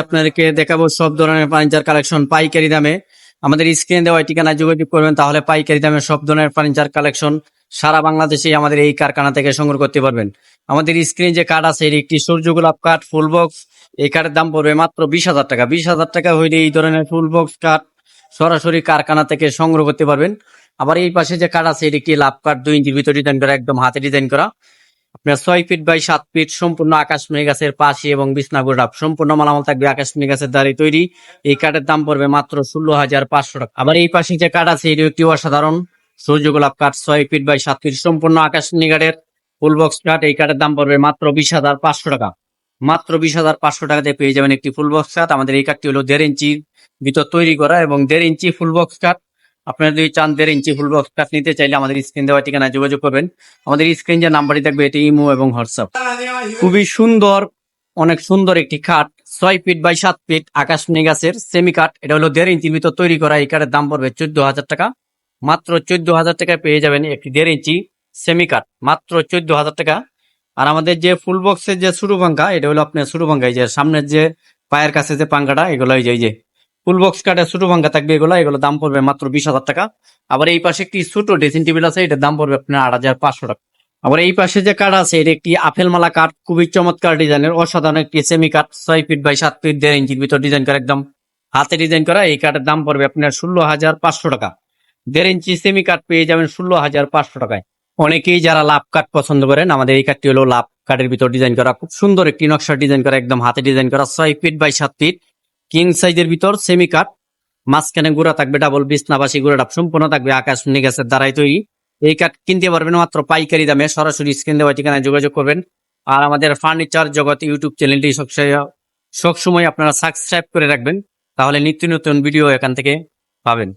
আপনাদেরকে দেখাবো সব ধরনের ফার্নিচার কালেকশন পাইকারি দামে। আমাদের স্ক্রিনে দেওয়া ঠিকানায় যোগাযোগ করবেন, তাহলে পাইকারি দামে সব ধরনের ফার্নিচার কালেকশন সারা বাংলাদেশে আমাদের এই কারখানা থেকে সংগ্রহ করতে পারবেন। আমাদের স্ক্রিনে যে কার্ড আছে, এর একটি সূর্য গোলাপ কাঠ ফুল বক্স এই কার্ডের দাম পড়বে মাত্র বিশ হাজার টাকা। বিশ হাজার টাকা হইলে এই ধরনের ফুল বক্স কাঠ সরাসরি কারখানা থেকে সংগ্রহ করতে পারবেন। আবার এই পাশে যে কার্ড আছে, এর একটি লাভ কাঠ দুই ইঞ্চির ভিতরে ডিজাইন করা, একদম হাতে ডিজাইন করা। আপনার ছয় ফিট বাই সাত ফিট সম্পূর্ণ আকাশমণি গাছের পাশে এবং বিছনাগুড় ডাব সম্পূর্ণ মালামাল থাকবে আকাশমণি গাছের দ্বারাই তৈরি। এই কাঠের দাম পড়বে মাত্র ষোলো হাজার পাঁচশো টাকা। আবার এই পাশে যে কাঠ আছে এটি একটি অসাধারণ সূর্য গোলাপ কাঠ। ছয় ফিট বাই সাত ফিট সম্পূর্ণ আকাশমণি কাঠের ফুল বক্স কাঠ। এই কাঠের দাম পড়বে মাত্র বিশ হাজার পাঁচশো টাকা। মাত্র বিশ হাজার পাঁচশো টাকাতে পেয়ে যাবেন একটি ফুল বক্স কাঠ। আমাদের এই কাঠটি হলো দেড় ইঞ্চির ভিতর তৈরি করা এবং দেড় ইঞ্চি ফুল বক্স কাঠ। আপনারা যদি চান দেড় ইঞ্চি ফুল বক্স কাঠ নিতে চাইলে আমাদের স্ক্রিন দেওয়া ঠিকানায় যোগাযোগ করবেন। আমাদের স্ক্রিন যে নাম্বারটি থাকবে, এটি ইমো এবং হোয়াটসঅ্যাপ। খুবই সুন্দর, অনেক সুন্দর একটি খাট ছয় ফিট বাই সাত ফিট আকাশ গাছের সেমি কাঠ এটা হলো দেড় ইঞ্চির ভিতর তৈরি করা। এই কাঠের দাম পড়বে চোদ্দ হাজার টাকা। মাত্র চোদ্দ হাজার টাকায় পেয়ে যাবেন একটি দেড় ইঞ্চি সেমি কাঠ মাত্র চোদ্দ হাজার টাকা। আর আমাদের যে ফুল বক্সের যে শুরু পাঙ্খা এটা হলো আপনার শুরু পাঙ্খা এই যে সামনের যে পায়ের কাছে যে পাঙ্খাটা এগুলো এই যে। ফুল বক্স কাঠের ছোট ভাঙ্গা থাকবে এগুলো এগুলো দাম পড়বে মাত্র বিশ হাজার টাকা। আবার এই পাশে একটি ছোট ড্রেসিং টেবিল আছে, এটার দাম পড়বে আপনার আট হাজার পাঁচশো টাকা। আবার এই পাশে যে কাঠ আছে, এটা একটি আপেল মালা কাঠ খুবই চমৎকার ডিজাইনের, অসাধারণ একটি সেমি কাঠ ছয় ফিট বাই সাত ফিট দেড় ইঞ্চির ভিতর ডিজাইন করা, একদম হাতে ডিজাইন করা, এই কাঠের দাম পড়বে আপনার ষোলো হাজার পাঁচশো টাকা। দেড় ইঞ্চি সেমি কাঠ পেয়ে যাবেন ষোলো হাজার পাঁচশো টাকায়। অনেকেই যারা লাভ কাঠ পছন্দ করেন, আমাদের এই কাঠটি হলো লাভ কাঠের ভিতর ডিজাইন করা, খুব সুন্দর একটি নকশা ডিজাইন করা, একদম হাতে ডিজাইন করা, ছয় ফিট বাই সাত ফিট কিং সাইজের ভিতর সেমি কাট মাঝখানে গুঁড়া থাকবে ডাবল বিছনাবাসী গুঁড়াটা সম্পূর্ণ থাকবে আকাশ গাছের দ্বারাই তৈরি। এই কাঠ কিনতে পারবেন মাত্র পাইকারি দামে, সরাসরি স্ক্রিন দেওয়া ঠিকানায় যোগাযোগ করবেন। আর আমাদের ফার্নিচার জগৎ ইউটিউব চ্যানেলটি সবসময় আপনারা সাবস্ক্রাইব করে রাখবেন, তাহলে নিত্য নতুন ভিডিও এখান থেকে পাবেন।